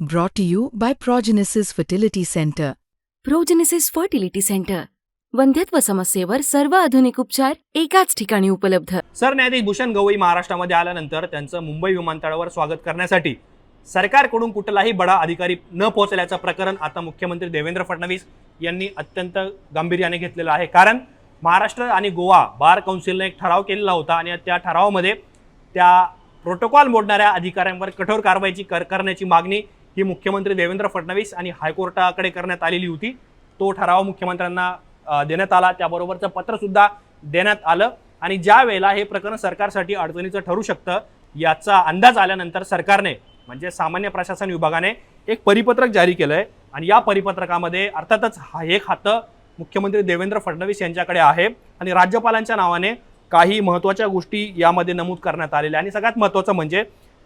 Brought to you by Progenesis Fertility Center. Progenesis fertility centre वंध्यत्व समस्येवर सर्व आधुनिक उपचार एकाच ठिकाणी उपलब्ध. सरन्यायाधीश भूषण गवई महाराष्ट्रामध्ये आल्यानंतर त्यांचं मुंबई विमानतळावर स्वागत करण्यासाठी सरकारकडून कुठलाही बडा अधिकारी न पोहोचल्याचं प्रकरण आता मुख्यमंत्री देवेंद्र फडणवीस यांनी अत्यंत गांभीर्याने घेतलेलं आहे. कारण महाराष्ट्र आणि गोवा बार काउन्सिलने एक ठराव केलेला होता आणि त्या ठरावामध्ये त्या प्रोटोकॉल मोडणाऱ्या अधिकाऱ्यांवर कठोर कारवाईची कर करण्याची मागणी ही मुख्यमंत्री देवेंद्र फडणवीस आणि हायकोर्टाकडे करण्यात आलेली होती. तो ठराव मुख्यमंत्र्यांना देण्यात आला. त्याबरोबरचं पत्रसुद्धा देण्यात आलं. आणि ज्या वेळेला हे प्रकरण सरकारसाठी अडचणीचं ठरू शकतं याचा अंदाज आल्यानंतर सरकारने म्हणजे सामान्य प्रशासन विभागाने एक परिपत्रक जारी केलं आहे आणि या परिपत्रकामध्ये अर्थातच हा हे खातं मुख्यमंत्री देवेंद्र फडणवीस यांच्याकडे आहे. आणि राज्यपालांच्या नावाने काही महत्त्वाच्या गोष्टी यामध्ये नमूद करण्यात आलेल्या आणि सगळ्यात महत्त्वाचं म्हणजे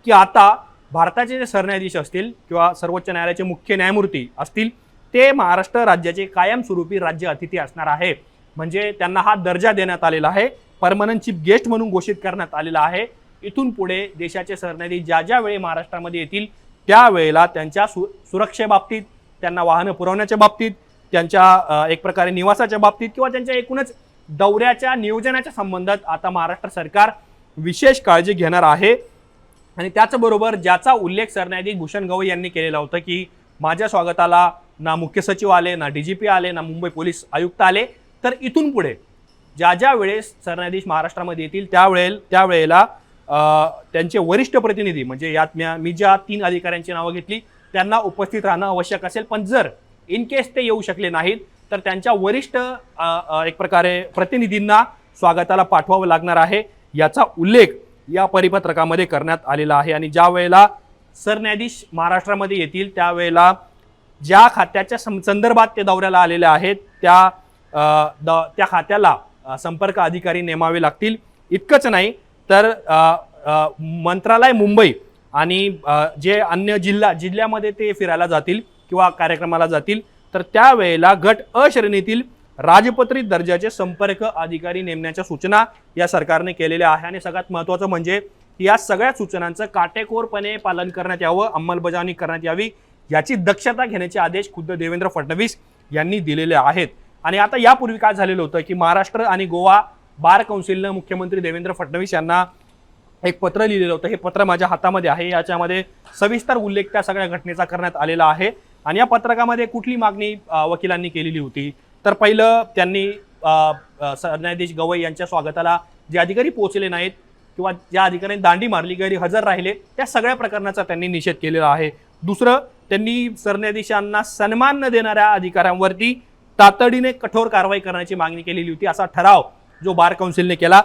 की आता भारताचे जे सरन्यायाधीश असतील किंवा सर्वोच्च न्यायालयाचे मुख्य न्यायमूर्ती असतील ते महाराष्ट्र राज्याचे कायमस्वरूपी राज्य अतिथी असणार आहे. म्हणजे त्यांना हा दर्जा देण्यात आलेला आहे. परमनंट चीफ गेस्ट म्हणून घोषित करण्यात आलेला आहे. इथून पुढे देशाचे सरन्यायाधीश ज्या ज्या वेळी महाराष्ट्रामध्ये येतील त्यावेळेला त्यांच्या सु सुरक्षेबाबतीत त्यांना वाहनं पुरवण्याच्या बाबतीत त्यांच्या एक प्रकारे निवासाच्या बाबतीत किंवा त्यांच्या एकूणच दौऱ्याच्या नियोजनाच्या संबंधात आता महाराष्ट्र सरकार विशेष काळजी घेणार आहे. आणि त्याचबरोबर ज्याचा उल्लेख सरन्यायाधीश भूषण गवई यांनी केलेला होता की माझ्या स्वागताला ना मुख्य सचिव आले ना डी जी पी आले ना मुंबई पोलीस आयुक्त आले. तर इथून पुढे ज्या ज्या वेळेस सरन्यायाधीश महाराष्ट्रामध्ये येतील त्यावेळेल त्यावेळेला त्यांचे वरिष्ठ प्रतिनिधी म्हणजे यात म्या- मी ज्या तीन अधिकाऱ्यांची नावं घेतली त्यांना उपस्थित राहणं आवश्यक असेल. पण जर इन केस ते येऊ शकले नाहीत तर त्यांच्या वरिष्ठ एक प्रकारे प्रतिनिधींना स्वागताला पाठवावं लागणार आहे. याचा उल्लेख या परिपत्रकामध्ये करण्यात आलेला आहे. आणि ज्या वेळेला सरन्यायाधीश महाराष्ट्रामध्ये येतील त्यावेळेला ज्या खात्याच्या संदर्भात ते दौऱ्याला आलेले आहेत त्या द- त्या खात्याला संपर्क अधिकारी नेमावे लागतील. इतकंच नाही तर मंत्रालय मुंबई आणि जे अन्य जिल्हा जिल्ह्यामध्ये ते फिरायला जातील किंवा कार्यक्रमाला जातील तर त्यावेळेला गट अ श्रेणीतील राजपत्रित दर्जाचे संपर्क अधिकारी नेमण्याच्या सूचना या सरकारने केलेल्या आहे. आणि सगळ्यात महत्त्वाचं म्हणजे या सगळ्या सूचनांचं काटेकोरपणे पालन करण्यात यावं अंमलबजावणी करण्यात यावी याची दक्षता घेण्याचे आदेश खुद्द देवेंद्र फडणवीस यांनी दिलेले आहेत. आणि आता यापूर्वी काय झालेलं होतं की महाराष्ट्र आणि गोवा बार कौन्सिलनं मुख्यमंत्री देवेंद्र फडणवीस यांना एक पत्र लिहिलेलं होतं. हे पत्र माझ्या हातामध्ये आहे. याच्यामध्ये सविस्तर उल्लेख त्या सगळ्या घटनेचा करण्यात आलेला आहे. आणि या पत्रकामध्ये कुठली मागणी वकिलांनी केलेली होती? तर पहिलं त्यांनी सरन्यायाधीश गवई यांच्या स्वागताला जे अधिकारी पोहोचले नाहीत किंवा ज्या अधिकाऱ्यांनी दांडी मारली गैरी हजर राहिले त्या सगळ्या प्रकरणाचा त्यांनी निषेध केलेला आहे. दुसरं त्यांनी सरन्यायाधीशांना सन्मान न देणाऱ्या अधिकाऱ्यांवरती तातडीने कठोर कारवाई करण्याची मागणी केलेली होती. असा ठराव जो बार काउन्सिलने केला.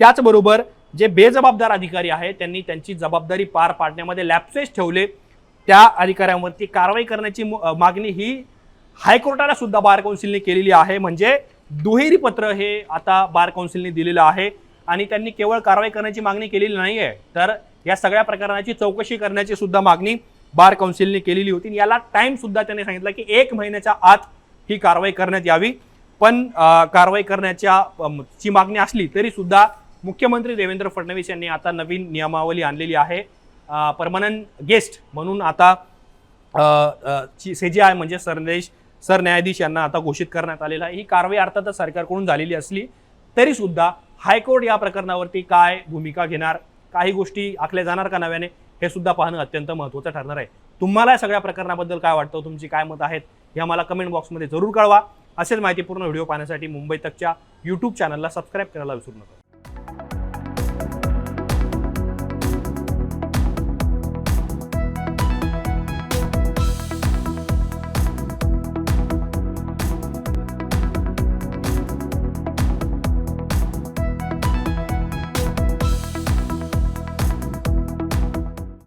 त्याचबरोबर जे बेजबाबदार अधिकारी आहेत त्यांनी त्यांची जबाबदारी पार पाडण्यामध्ये लॅपसेस ठेवले. त्या अधिकाऱ्यांवरती कारवाई करण्याची मागणी ही हायकोर्टाला सुद्धा बार काउन्सिलने केलेली आहे. म्हणजे दुहेरी पत्र हे आता बार काउन्सिलने दिलेलं आहे. आणि त्यांनी केवळ कारवाई करण्याची मागणी केलेली नाही आहे तर या सगळ्या प्रकरणाची चौकशी करण्याची सुद्धा मागणी बार काउन्सिलने केलेली होती. आणि याला टाइम सुद्धा त्यांनी सांगितलं की एक महिन्याच्या आत ही कारवाई करण्यात यावी. पण कारवाई करण्याच्या ची मागणी असली तरी सुद्धा मुख्यमंत्री देवेंद्र फडणवीस यांनी आता नवीन नियमावली आणलेली आहे. परमनंट गेस्ट म्हणून आता सी जी आय म्हणजे सरदेश सरन्यायाधीश यांना आता घोषित करण्यात आलेलं आहे. ही कारवाई अर्थातच सरकारकडून झालेली असली तरी सुद्धा हायकोर्ट या प्रकरणावरती काय भूमिका घेणार काही गोष्टी आखल्या जाणार का नव्याने हे सुद्धा पाहणं अत्यंत महत्त्वाचं ठरणार आहे. तुम्हाला या सगळ्या प्रकरणाबद्दल काय वाटतं? तुमची काय मत आहेत? हे आम्हाला कमेंट बॉक्समध्ये जरूर कळवा. असेच माहितीपूर्ण व्हिडिओ पाहण्यासाठी मुंबई तकच्या यूट्यूब चॅनलला सबस्क्राईब करायला विसरू नका.